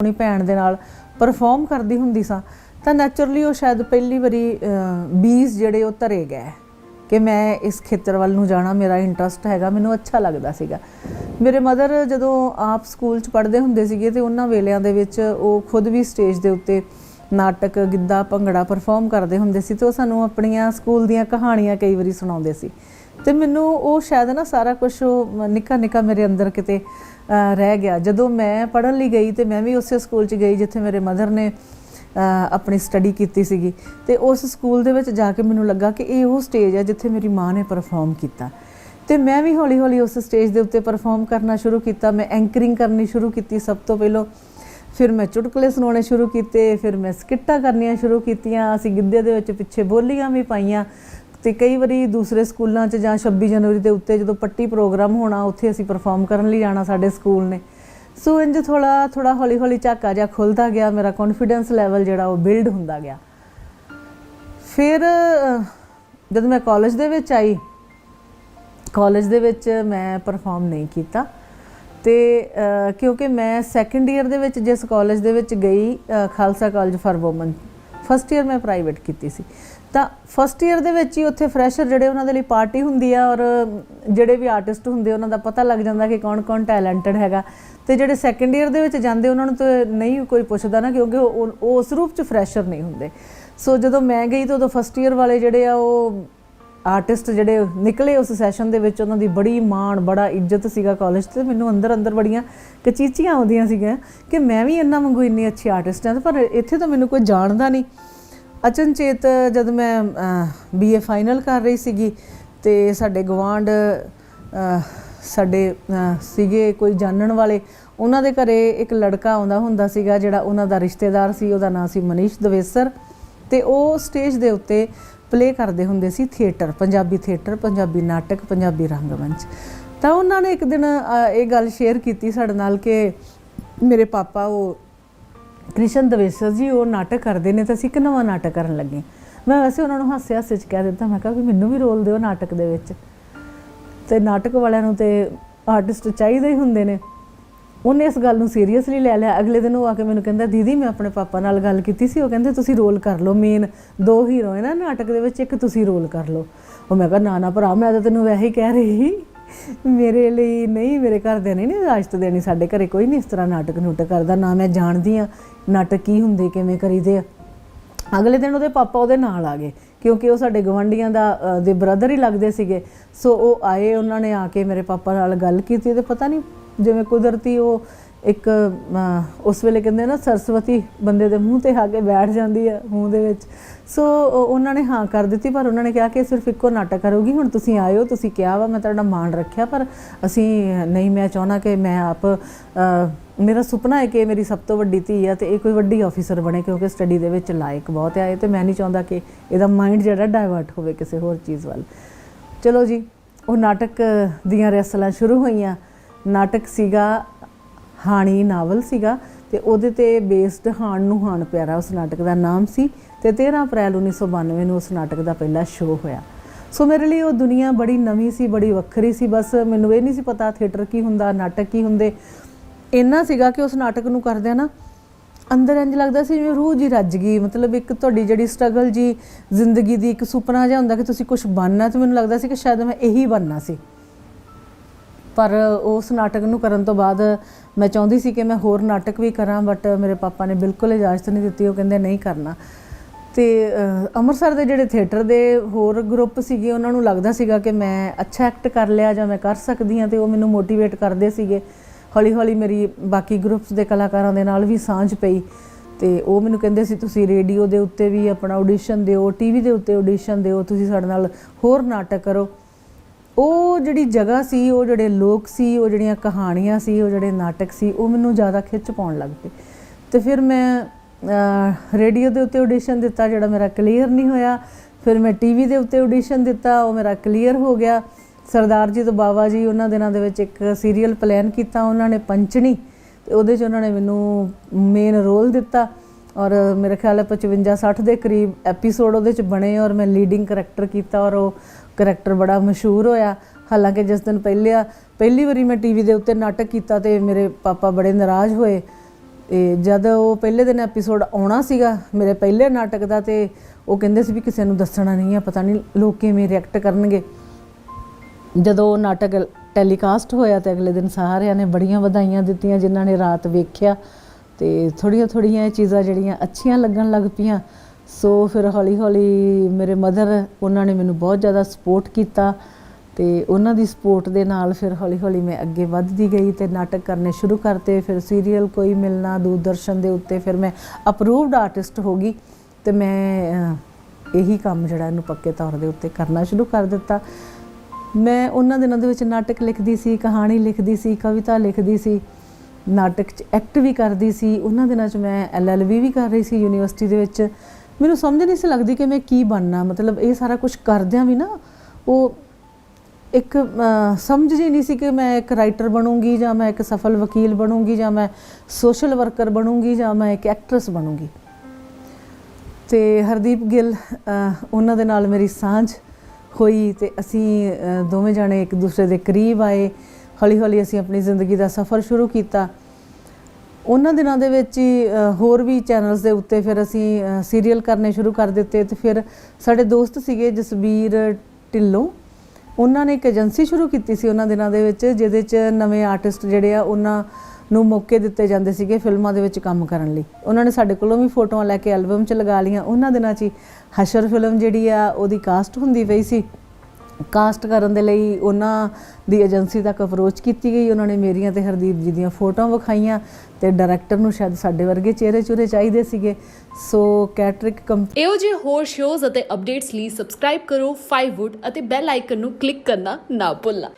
ਆਪਣੀ ਭੈਣ ਦੇ ਨਾਲ ਪਰਫਾਰਮ ਕਰਦੀ ਹੁੰਦੀ ਸਾਂ, ਤਾਂ ਨੈਚੁਰਲੀ ਉਹ ਸ਼ਾਇਦ ਪਹਿਲੀ ਵਾਰੀ ਬੀਜ ਜਿਹੜੇ ਉਹ ਧਰੇ ਗਏ ਕਿ ਮੈਂ ਇਸ ਖੇਤਰ ਵੱਲ ਨੂੰ ਜਾਣਾ, ਮੇਰਾ ਇੰਟਰਸਟ ਹੈਗਾ, ਮੈਨੂੰ ਅੱਛਾ ਲੱਗਦਾ ਸੀਗਾ। ਮੇਰੇ ਮਦਰ ਜਦੋਂ ਆਪ ਸਕੂਲ 'ਚ ਪੜ੍ਹਦੇ ਹੁੰਦੇ ਸੀਗੇ ਤੇ ਉਹਨਾਂ ਵੇਲਿਆਂ ਦੇ ਵਿੱਚ ਉਹ ਖੁਦ ਵੀ ਸਟੇਜ ਦੇ ਉੱਤੇ ਨਾਟਕ, ਗਿੱਧਾ, ਭੰਗੜਾ ਪਰਫਾਰਮ ਕਰਦੇ ਹੁੰਦੇ ਸੀ ਤੇ ਉਹ ਸਾਨੂੰ ਆਪਣੀਆਂ ਸਕੂਲ ਦੀਆਂ ਕਹਾਣੀਆਂ ਕਈ ਵਾਰੀ ਸੁਣਾਉਂਦੇ ਸੀ। ਤੇ ਮੈਨੂੰ ਉਹ ਸ਼ਾਇਦ ਨਾ ਸਾਰਾ ਕੁਝ ਉਹ ਨਿੱਕਾ ਨਿੱਕਾ ਮੇਰੇ ਅੰਦਰ ਕਿਤੇ ਰਹਿ ਗਿਆ। ਜਦੋਂ ਮੈਂ ਪੜ੍ਹਨ ਲਈ ਗਈ ਤੇ ਮੈਂ ਵੀ ਉਸੇ ਸਕੂਲ 'ਚ ਗਈ ਜਿੱਥੇ ਮੇਰੇ ਮਦਰ ਨੇ ਆਪਣੀ ਸਟੱਡੀ ਕੀਤੀ ਸੀਗੀ। ਤੇ ਉਸ ਸਕੂਲ ਦੇ ਵਿੱਚ ਜਾ ਕੇ ਮੈਨੂੰ ਲੱਗਾ ਕਿ ਇਹ ਉਹ ਸਟੇਜ ਹੈ ਜਿੱਥੇ ਮੇਰੀ ਮਾਂ ਨੇ ਪਰਫਾਰਮ ਕੀਤਾ। ਤੇ ਮੈਂ ਵੀ ਹੌਲੀ ਹੌਲੀ ਉਸ ਸਟੇਜ ਦੇ ਉੱਤੇ ਪਰਫਾਰਮ ਕਰਨਾ ਸ਼ੁਰੂ ਕੀਤਾ। ਮੈਂ ਐਂਕਰਿੰਗ ਕਰਨੀ ਸ਼ੁਰੂ ਕੀਤੀ ਸਭ ਤੋਂ ਪਹਿਲਾਂ। ਫਿਰ ਮੈਂ ਚੁਟਕਲੇ ਸੁਣਾਉਣੇ ਸ਼ੁਰੂ ਕੀਤੇ। ਫਿਰ ਮੈਂ ਸਕਿੱਟਾਂ ਕਰਨੀਆਂ ਸ਼ੁਰੂ ਕੀਤੀਆਂ। ਅਸੀਂ ਗਿੱਧੇ ਦੇ ਵਿੱਚ ਪਿੱਛੇ ਬੋਲੀਆਂ ਵੀ ਪਾਈਆਂ। ਤੇ ਕਈ ਵਾਰੀ ਦੂਸਰੇ ਸਕੂਲਾਂ 'ਚ ਜਾਂ 26 ਜਨਵਰੀ ਦੇ ਉੱਤੇ ਜਦੋਂ ਪੱਟੀ ਪ੍ਰੋਗਰਾਮ ਹੋਣਾ, ਉੱਥੇ ਅਸੀਂ ਪਰਫਾਰਮ ਕਰਨ ਲਈ ਜਾਣਾ ਸਾਡੇ ਸਕੂਲ ਨੇ। ਸੋ ਇੰਜ ਥੋੜਾ ਥੋੜਾ ਹੌਲੀ ਹੌਲੀ ਝਾਕਾ ਜਿਹਾ ਖੁੱਲਦਾ ਗਿਆ, ਮੇਰਾ ਕੌਨਫੀਡੈਂਸ ਲੈਵਲ ਜਿਹੜਾ ਉਹ ਬਿਲਡ ਹੁੰਦਾ ਗਿਆ। ਫਿਰ ਜਦੋਂ ਮੈਂ ਕਾਲਜ ਦੇ ਵਿੱਚ ਆਈ ਕਾਲਜ ਦੇ ਵਿੱਚ ਮੈਂ ਪਰਫਾਰਮ ਨਹੀਂ ਕੀਤਾ। ਤੇ ਕਿਉਂਕਿ ਮੈਂ ਸੈਕੰਡ ਈਅਰ ਦੇ ਵਿੱਚ, ਜਿਸ ਕਾਲਜ ਦੇ ਵਿੱਚ ਗਈ Khalsa college for women first year ਮੈਂ ਪ੍ਰਾਈਵੇਟ ਕੀਤੀ ਸੀ। ਤਾਂ ਫਸਟ ਈਅਰ ਦੇ ਵਿੱਚ ਹੀ ਉੱਥੇ ਫਰੈਸ਼ਰ ਜਿਹੜੇ ਉਹਨਾਂ ਦੇ ਲਈ ਪਾਰਟੀ ਹੁੰਦੀ ਆ ਔਰ ਜਿਹੜੇ ਵੀ ਆਰਟਿਸਟ ਹੁੰਦੇ ਉਹਨਾਂ ਦਾ ਪਤਾ ਲੱਗ ਜਾਂਦਾ ਕਿ ਕੌਣ-ਕੌਣ ਟੈਲੈਂਟਡ ਹੈਗਾ। ਤੇ ਜਿਹੜੇ ਸੈਕੰਡ ਈਅਰ ਦੇ ਵਿੱਚ ਜਾਂਦੇ, ਉਹਨਾਂ ਨੂੰ ਤਾਂ ਨਹੀਂ ਕੋਈ ਪੁੱਛਦਾ ਨਾ, ਕਿਉਂਕਿ ਉਹ ਉਹ ਉਸ ਰੂਪ ਚ ਫਰੈਸ਼ਰ ਨਹੀਂ ਹੁੰਦੇ। ਸੋ ਜਦੋਂ ਮੈਂ ਗਈ ਤਾਂ ਉਦੋਂ ਫਸਟ ਈਅਰ ਵਾਲੇ ਜਿਹੜੇ ਆ, ਉਹ ਆਰਟਿਸਟ ਜਿਹੜੇ ਨਿਕਲੇ ਉਸ ਸੈਸ਼ਨ ਦੇ ਵਿੱਚ, ਉਹਨਾਂ ਦੀ ਬੜੀ ਮਾਣ, ਬੜਾ ਇੱਜ਼ਤ ਸੀਗਾ ਕਾਲਜ ਤੇ। ਮੈਨੂੰ ਅੰਦਰ ਅੰਦਰ ਬੜੀਆਂ ਕਚੀਚੀਆਂ ਆਉਂਦੀਆਂ ਸੀਗੀਆਂ ਕਿ ਮੈਂ ਵੀ ਇਹਨਾਂ ਵਾਂਗੂ ਇੰਨੀ ਅੱਛੀ ਆਰਟਿਸਟ ਹਾਂ, ਪਰ ਇੱਥੇ ਤਾਂ ਮੈਨੂੰ ਕੋਈ ਜਾਣਦਾ ਨਹੀਂ। ਅਚਨਚੇਤ ਜਦ ਮੈਂ ਬੀਏ ਫਾਈਨਲ ਕਰ ਰਹੀ ਸੀਗੀ ਤੇ ਸਾਡੇ ਗਵਾਂਡ ਸਾਡੇ ਸੀਗੇ ਕੋਈ ਜਾਣਨ ਵਾਲੇ, ਉਹਨਾਂ ਦੇ ਘਰੇ ਇੱਕ ਲੜਕਾ ਆਉਂਦਾ ਹੁੰਦਾ ਸੀਗਾ ਜਿਹੜਾ ਉਹਨਾਂ ਦਾ ਰਿਸ਼ਤੇਦਾਰ ਸੀ, ਉਹਦਾ ਨਾਮ ਸੀ ਮਨੀਸ਼ ਦਵੇਸਰ। ਤੇ ਉਹ ਸਟੇਜ ਦੇ ਉੱਤੇ ਪਲੇ ਕਰਦੇ ਹੁੰਦੇ ਸੀ ਥੀਏਟਰ ਪੰਜਾਬੀ ਥੀਏਟਰ ਪੰਜਾਬੀ ਨਾਟਕ, ਪੰਜਾਬੀ ਰੰਗਮੰਚ। ਤਾਂ ਉਹਨਾਂ ਨੇ ਇੱਕ ਦਿਨ ਇਹ ਗੱਲ ਸ਼ੇਅਰ ਕੀਤੀ ਸਾਡੇ ਨਾਲ ਕਿ ਮੇਰੇ ਪਾਪਾ, ਉਹ ਕ੍ਰਿਸ਼ਨ ਦਵੇਸਰ ਜੀ, ਉਹ ਨਾਟਕ ਕਰਦੇ ਨੇ ਤਾਂ ਅਸੀਂ ਇੱਕ ਨਵਾਂ ਨਾਟਕ ਕਰਨ ਲੱਗੇ। ਮੈਂ ਵੈਸੇ ਉਹਨਾਂ ਨੂੰ ਹਾਸੇ ਹਾਸੇ ਚ ਕਹਿ ਦਿੱਤਾ, ਮੈਂ ਕਿਹਾ ਵੀ ਮੈਨੂੰ ਵੀ ਰੋਲ ਦਿਓ ਨਾਟਕ ਦੇ ਵਿੱਚ। ਤੇ ਨਾਟਕ ਵਾਲਿਆਂ ਨੂੰ ਤੇ ਆਰਟਿਸਟ ਚਾਹੀਦੇ ਹੀ ਹੁੰਦੇ ਨੇ। ਉਹਨੇ ਇਸ ਗੱਲ ਨੂੰ ਸੀਰੀਅਸਲੀ ਲੈ ਲਿਆ। ਅਗਲੇ ਦਿਨ ਉਹ ਆ ਕੇ ਮੈਨੂੰ ਕਹਿੰਦਾ, ਦੀਦੀ, ਮੈਂ ਆਪਣੇ ਪਾਪਾ ਨਾਲ ਗੱਲ ਕੀਤੀ ਸੀ। ਉਹ ਕਹਿੰਦੇ, ਤੁਸੀਂ ਰੋਲ ਕਰ ਲਓ, ਮੇਨ ਦੋ ਹੀਰੋ ਹੈ ਨਾ, ਨਾਟਕ ਦੇ ਵਿੱਚ ਇੱਕ ਤੁਸੀਂ ਰੋਲ ਕਰ ਲਓ। ਉਹ ਮੈਂ ਕਿਹਾ, ਨਾ ਨਾ ਭਰਾ, ਮੈਂ ਤਾਂ ਤੈਨੂੰ ਵੈਸੇ ਹੀ ਕਹਿ ਰਹੀ ਮੇਰੇ ਲਈ ਨਹੀਂ, ਮੇਰੇ ਘਰ ਦੇ ਨਹੀਂ ਨੇ ਇਜਾਜ਼ਤ ਦੇਣੀ ਸਾਡੇ ਘਰੇ, ਕੋਈ ਨਹੀਂ ਇਸ ਤਰ੍ਹਾਂ ਨਾਟਕ ਨੂਟਕ ਕਰਦਾ। ਨਾ ਮੈਂ ਜਾਣਦੀ ਆ ਨਾਟਕ ਕੀ ਹੁੰਦੇ, ਕਿਵੇਂ ਕਰੀਦੇ ਆ। ਅਗਲੇ ਦਿਨ ਉਹਦੇ ਪਾਪਾ ਉਹਦੇ ਨਾਲ ਆ ਗਏ, ਕਿਉਂਕਿ ਉਹ ਸਾਡੇ ਗਵੰਡੀਆਂ ਦਾ ਦੇ ਬ੍ਰਦਰ ਹੀ ਲੱਗਦੇ ਸੀਗੇ। ਸੋ ਉਹ ਆਏ, ਉਹਨਾਂ ਨੇ ਆ ਕੇ ਮੇਰੇ ਪਾਪਾ ਨਾਲ ਗੱਲ ਕੀਤੀ। ਤੇ ਪਤਾ ਨਹੀਂ ਜਿਵੇਂ ਕੁਦਰਤੀ ਉਹ ਇੱਕ ਉਸ ਵੇਲੇ ਕਹਿੰਦੇ ਨਾ, ਸਰਸਵਤੀ ਬੰਦੇ ਦੇ ਮੂੰਹ ਤੇ ਆ ਕੇ ਬੈਠ ਜਾਂਦੀ ਆ ਮੂੰਹ ਦੇ ਵਿੱਚ। ਸੋ ਉਹਨਾਂ ਨੇ ਹਾਂ ਕਰ ਦਿੱਤੀ, ਪਰ ਉਹਨਾਂ ਨੇ ਕਿਹਾ ਕਿ ਸਿਰਫ ਇੱਕੋ ਨਾਟਕ ਕਰੂਗੀ, ਹੁਣ ਤੁਸੀਂ ਆਇਓ, ਤੁਸੀਂ ਕਿਹਾ ਵਾ, ਮੈਂ ਤੁਹਾਡਾ ਮਾਣ ਰੱਖਿਆ, ਪਰ ਅਸੀਂ ਨਹੀਂ, ਮੈਂ ਚਾਹਣਾ ਕਿ ਮੈਂ ਆਪ ਮੇਰਾ ਸੁਪਨਾ ਹੈ ਕਿ ਮੇਰੀ ਸਭ ਤੋਂ ਵੱਡੀ ਧੀ ਆ ਤੇ ਇਹ ਕੋਈ ਵੱਡੀ ਆਫੀਸਰ ਬਣੇ, ਕਿਉਂਕਿ ਸਟੱਡੀ ਦੇ ਵਿੱਚ ਲਾਇਕ ਬਹੁਤ ਆਏ ਤੇ ਮੈਂ ਨਹੀਂ ਚਾਹੁੰਦਾ ਕਿ ਇਹਦਾ ਮਾਈਂਡ ਜਿਹੜਾ ਡਾਇਵਰਟ ਹੋਵੇ ਕਿਸੇ ਹੋਰ ਚੀਜ਼ ਵੱਲ। ਚਲੋ ਜੀ, ਉਹ ਨਾਟਕ ਦੀਆਂ ਰਿਹਰਸਲਾਂ ਸ਼ੁਰੂ ਹੋਈਆਂ। ਨਾਟਕ ਸੀਗਾ, ਹਾਣੀ ਨਾਵਲ ਸੀਗਾ ਤੇ ਉਹਦੇ ਤੇ ਬੇਸਡ ਹਾਣ ਨੂੰ ਹਾਣ ਪਿਆਰਾ ਉਸ ਨਾਟਕ ਦਾ ਨਾਮ ਸੀ ਤੇ 13 ਅਪ੍ਰੈਲ 1992 ਨੂੰ ਉਸ ਨਾਟਕ ਦਾ ਪਹਿਲਾ ਸ਼ੋਅ ਹੋਇਆ। ਸੋ ਮੇਰੇ ਲਈ ਉਹ ਦੁਨੀਆ ਬੜੀ ਨਵੀਂ ਸੀ, ਬੜੀ ਵੱਖਰੀ ਸੀ, ਬਸ ਮੈਨੂੰ ਇਹ ਨਹੀਂ ਸੀ ਪਤਾ ਥੀਏਟਰ ਕੀ ਹੁੰਦਾ, ਨਾਟਕ ਕੀ ਹੁੰਦੇ। ਇੰਨਾ ਸੀਗਾ ਕਿ ਉਸ ਨਾਟਕ ਨੂੰ ਕਰਦਿਆਂ ਨਾ ਅੰਦਰ ਇੰਜ ਲੱਗਦਾ ਸੀ ਜਿਵੇਂ ਰੂਹ ਜੀ ਰੱਜ ਗਈ, ਮਤਲਬ ਇੱਕ ਤੁਹਾਡੀ ਜਿਹੜੀ ਸਟਰਗਲ ਜੀ ਜ਼ਿੰਦਗੀ ਦੀ ਇੱਕ ਸੁਪਨਾ ਜਿਹਾ ਹੁੰਦਾ ਕਿ ਤੁਸੀਂ ਕੁਝ ਬਣਨਾ ਤੇ ਮੈਨੂੰ ਲੱਗਦਾ ਸੀ ਕਿ ਸ਼ਾਇਦ ਮੈਂ ਇਹੀ ਬਣਨਾ ਸੀ। ਪਰ ਉਸ ਨਾਟਕ ਨੂੰ ਕਰਨ ਤੋਂ ਬਾਅਦ ਮੈਂ ਚਾਹੁੰਦੀ ਸੀ ਕਿ ਮੈਂ ਹੋਰ ਨਾਟਕ ਵੀ ਕਰਾਂ ਬਟ ਮੇਰੇ ਪਾਪਾ ਨੇ ਬਿਲਕੁਲ ਇਜਾਜ਼ਤ ਨਹੀਂ ਦਿੱਤੀ, ਉਹ ਕਹਿੰਦੇ ਨਹੀਂ ਕਰਨਾ। ਤੇ ਅੰਮ੍ਰਿਤਸਰ ਦੇ ਜਿਹੜੇ ਥੀਏਟਰ ਦੇ ਹੋਰ ਗਰੁੱਪ ਸੀਗੇ, ਉਹਨਾਂ ਨੂੰ ਲੱਗਦਾ ਸੀਗਾ ਕਿ ਮੈਂ ਅੱਛਾ ਐਕਟ ਕਰ ਲਿਆ ਜਾਂ ਮੈਂ ਕਰ ਸਕਦੀ ਹਾਂ, ਤੇ ਉਹ ਮੈਨੂੰ ਮੋਟੀਵੇਟ ਕਰਦੇ ਸੀਗੇ। ਹੌਲੀ ਹੌਲੀ ਮੇਰੀ ਬਾਕੀ ਗਰੁੱਪਸ ਦੇ ਕਲਾਕਾਰਾਂ ਦੇ ਨਾਲ ਵੀ ਸਾਂਝ ਪਈ, ਤੇ ਉਹ ਮੈਨੂੰ ਕਹਿੰਦੇ ਸੀ, ਤੁਸੀਂ ਰੇਡੀਓ ਦੇ ਉੱਤੇ ਵੀ ਆਪਣਾ ਆਡੀਸ਼ਨ ਦਿਓ ਟੀਵੀ ਦੇ ਉੱਤੇ ਆਡੀਸ਼ਨ ਦਿਓ, ਤੁਸੀਂ ਸਾਡੇ ਨਾਲ ਹੋਰ ਨਾਟਕ ਕਰੋ। ਉਹ ਜਿਹੜੀ ਜਗ੍ਹਾ ਸੀ, ਉਹ ਜਿਹੜੇ ਲੋਕ ਸੀ, ਉਹ ਜਿਹੜੀਆਂ ਕਹਾਣੀਆਂ ਸੀ, ਉਹ ਜਿਹੜੇ ਨਾਟਕ ਸੀ, ਉਹ ਮੈਨੂੰ ਜ਼ਿਆਦਾ ਖਿੱਚ ਪਾਉਣ ਲੱਗ ਪਏ। ਤੇ ਫਿਰ ਮੈਂ ਰੇਡੀਓ ਦੇ ਉੱਤੇ ਆਡੀਸ਼ਨ ਦਿੱਤਾ, ਜਿਹੜਾ ਮੇਰਾ ਕਲੀਅਰ ਨਹੀਂ ਹੋਇਆ। ਫਿਰ ਮੈਂ ਟੀਵੀ ਦੇ ਉੱਤੇ ਆਡੀਸ਼ਨ ਦਿੱਤਾ, ਉਹ ਮੇਰਾ ਕਲੀਅਰ ਹੋ ਗਿਆ। ਸਰਦਾਰ ਜੀ ਤੋਂ ਬਾਵਾ ਜੀ, ਉਹਨਾਂ ਦਿਨਾਂ ਦੇ ਵਿੱਚ ਇੱਕ ਸੀਰੀਅਲ ਪਲਾਨ ਕੀਤਾ, ਉਹਨਾਂ ਨੇ ਪੰਚਣੀ, ਤੇ ਉਹਦੇ 'ਚ ਉਹਨਾਂ ਨੇ ਮੈਨੂੰ ਮੇਨ ਰੋਲ ਦਿੱਤਾ। ਔਰ ਮੇਰੇ ਖਿਆਲ ਹੈ 55 60 ਦੇ ਕਰੀਬ ਐਪੀਸੋਡ ਉਹਦੇ 'ਚ ਬਣੇ ਔਰ ਮੈਂ ਲੀਡਿੰਗ ਕਰੈਕਟਰ ਕੀਤਾ ਔਰ ਉਹ ਕਰੈਕਟਰ ਬੜਾ ਮਸ਼ਹੂਰ ਹੋਇਆ। ਹਾਲਾਂਕਿ ਜਿਸ ਦਿਨ ਪਹਿਲਿਆ ਪਹਿਲੀ ਵਾਰੀ ਮੈਂ ਟੀਵੀ ਦੇ ਉੱਤੇ ਨਾਟਕ ਕੀਤਾ ਤੇ ਮੇਰੇ ਪਾਪਾ ਬੜੇ ਨਾਰਾਜ਼ ਹੋਏ। ਤੇ ਜਦ ਉਹ ਪਹਿਲੇ ਦਿਨ ਐਪੀਸੋਡ ਆਉਣਾ ਸੀਗਾ ਮੇਰੇ ਪਹਿਲੇ ਨਾਟਕ ਦਾ ਤੇ ਉਹ ਕਹਿੰਦੇ ਸੀ ਵੀ ਕਿਸੇ ਨੂੰ ਦੱਸਣਾ ਨਹੀਂ ਆ, ਪਤਾ ਨਹੀਂ ਲੋਕ ਕਿਵੇਂ ਰਿਐਕਟ ਕਰਨਗੇ। ਜਦੋਂ ਉਹ ਨਾਟਕ ਟੈਲੀਕਾਸਟ ਹੋਇਆ ਤੇ ਅਗਲੇ ਦਿਨ ਸਾਰਿਆਂ ਨੇ ਬੜੀਆਂ ਵਧਾਈਆਂ ਦਿੱਤੀਆਂ ਜਿਨ੍ਹਾਂ ਨੇ ਰਾਤ ਵੇਖਿਆ। ਤੇ ਥੋੜੀਆਂ ਥੋੜੀਆਂ ਇਹ ਚੀਜ਼ਾਂ ਜਿਹੜੀਆਂ ਅੱਛੀਆਂ ਲੱਗਣ ਲੱਗ ਪਈਆਂ। ਸੋ ਫਿਰ ਹੌਲੀ ਹੌਲੀ ਮੇਰੇ ਮਦਰ ਉਹਨਾਂ ਨੇ ਮੈਨੂੰ ਬਹੁਤ ਜ਼ਿਆਦਾ ਸਪੋਰਟ ਕੀਤਾ ਤੇ ਉਹਨਾਂ ਦੀ ਸਪੋਰਟ ਦੇ ਨਾਲ ਫਿਰ ਹੌਲੀ ਹੌਲੀ ਮੈਂ ਅੱਗੇ ਵੱਧਦੀ ਗਈ ਤੇ ਨਾਟਕ ਕਰਨੇ ਸ਼ੁਰੂ ਕਰਤੇ। ਫਿਰ ਸੀਰੀਅਲ ਕੋਈ ਮਿਲਣਾ, ਦੂਰਦਰਸ਼ਨ ਦੇ ਉੱਤੇ ਫਿਰ ਮੈਂ ਅਪਰੂਵਡ ਆਰਟਿਸਟ ਹੋ ਗਈ ਤੇ ਮੈਂ ਇਹੀ ਕੰਮ ਜਿਹੜਾ ਇਹਨੂੰ ਪੱਕੇ ਤੌਰ ਦੇ ਉੱਤੇ ਕਰਨਾ ਸ਼ੁਰੂ ਕਰ ਦਿੱਤਾ। ਮੈਂ ਉਹਨਾਂ ਦਿਨਾਂ ਦੇ ਵਿੱਚ ਨਾਟਕ ਲਿਖਦੀ ਸੀ, ਕਹਾਣੀ ਲਿਖਦੀ ਸੀ, ਕਵਿਤਾ ਲਿਖਦੀ ਸੀ। ਨਾਟਕ 'ਚ ਐਕਟ ਵੀ ਕਰਦੀ ਸੀ, ਉਹਨਾਂ ਦਿਨਾਂ 'ਚ ਮੈਂ ਐਲਐਲਬੀ ਵੀ ਕਰ ਰਹੀ ਸੀ ਯੂਨੀਵਰਸਿਟੀ ਦੇ ਵਿੱਚ। ਮੈਨੂੰ ਸਮਝ ਨਹੀਂ ਸੀ ਲੱਗਦੀ ਕਿ ਮੈਂ ਕੀ ਬਣਨਾ, ਮਤਲਬ ਇਹ ਸਾਰਾ ਕੁਝ ਕਰਦਿਆਂ ਵੀ ਨਾ ਉਹ ਇੱਕ ਸਮਝ ਜੀ ਨਹੀਂ ਸੀ ਕਿ ਮੈਂ ਇੱਕ ਰਾਈਟਰ ਬਣੂੰਗੀ ਜਾਂ ਮੈਂ ਇੱਕ ਸਫਲ ਵਕੀਲ ਬਣੂੰਗੀ ਜਾਂ ਮੈਂ ਸੋਸ਼ਲ ਵਰਕਰ ਬਣੂੰਗੀ ਜਾਂ ਮੈਂ ਇੱਕ ਐਕਟਰੈਸ ਬਣੂੰਗੀ। ਤੇ ਹਰਦੀਪ ਗਿੱਲ ਉਹਨਾਂ ਦੇ ਨਾਲ ਮੇਰੀ ਸਾਂਝ ਹੋਈ ਤੇ ਅਸੀਂ ਦੋਵੇਂ ਜਾਣੇ ਇੱਕ ਦੂਸਰੇ ਦੇ ਕਰੀਬ ਆਏ। ਹੌਲੀ ਹੌਲੀ ਅਸੀਂ ਆਪਣੀ ਜ਼ਿੰਦਗੀ ਦਾ ਸਫ਼ਰ ਸ਼ੁਰੂ ਕੀਤਾ। ਉਹਨਾਂ ਦਿਨਾਂ ਦੇ ਵਿੱਚ ਹੀ ਹੋਰ ਵੀ ਚੈਨਲਸ ਦੇ ਉੱਤੇ ਫਿਰ ਅਸੀਂ ਸੀਰੀਅਲ ਕਰਨੇ ਸ਼ੁਰੂ ਕਰ ਦਿੱਤੇ ਤੇ ਫਿਰ ਸਾਡੇ ਦੋਸਤ ਸੀਗੇ ਜਸਬੀਰ ਢਿੱਲੋਂ। ਉਹਨਾਂ ਨੇ ਇੱਕ ਏਜੰਸੀ ਸ਼ੁਰੂ ਕੀਤੀ ਸੀ ਉਹਨਾਂ ਦਿਨਾਂ ਦੇ ਵਿੱਚ, ਜਿਹਦੇ 'ਚ ਨਵੇਂ ਆਰਟਿਸਟ ਜਿਹੜੇ ਆ ਉਹਨਾਂ ਨੂੰ ਮੌਕੇ ਦਿੱਤੇ ਜਾਂਦੇ ਸੀਗੇ ਫਿਲਮਾਂ ਦੇ ਵਿੱਚ ਕੰਮ ਕਰਨ ਲਈ। ਉਹਨਾਂ ਨੇ ਸਾਡੇ ਕੋਲੋਂ ਵੀ ਫੋਟੋਆਂ ਲੈ ਕੇ ਐਲਬਮ 'ਚ ਲਗਾ ਲਈਆਂ। ਉਹਨਾਂ ਦਿਨਾਂ 'ਚ ਹੀ ਹਸ਼ਰ ਫਿਲਮ ਜਿਹੜੀ ਆ, ਉਹਦੀ ਕਾਸਟ ਹੁੰਦੀ ਪਈ ਸੀ। ਕਾਸਟ ਕਰਨ ਦੇ ਲਈ ਉਹਨਾਂ ਦੀ ਏਜੰਸੀ ਤੱਕ ਅਪਰੋਚ ਕੀਤੀ ਗਈ। ਉਹਨਾਂ ਨੇ ਮੇਰੀਆਂ ਤੇ ਹਰਦੀਪ ਜੀ ਦੀਆਂ ਫੋਟੋਆਂ ਵਿਖਾਈਆਂ ਤੇ ਡਾਇਰੈਕਟਰ ਨੂੰ ਸ਼ਾਇਦ ਸਾਡੇ ਵਰਗੇ ਚਿਹਰੇ ਚੁਰੇ ਚਾਹੀਦੇ ਸੀਗੇ। ਸੋ ਕੈਟਰਿਕ ਕੰਪ ਇਹੋ ਜਿਹੇ ਹੋਰ ਸ਼ੋਜ਼ ਅਤੇ ਅਪਡੇਟਸ ਲਈ ਸਬਸਕ੍ਰਾਈਬ ਕਰੋ 5wood ਅਤੇ ਬੈਲ ਆਈਕਨ ਨੂੰ ਕਲਿੱਕ ਕਰਨਾ ਨਾ ਭੁੱਲਣਾ।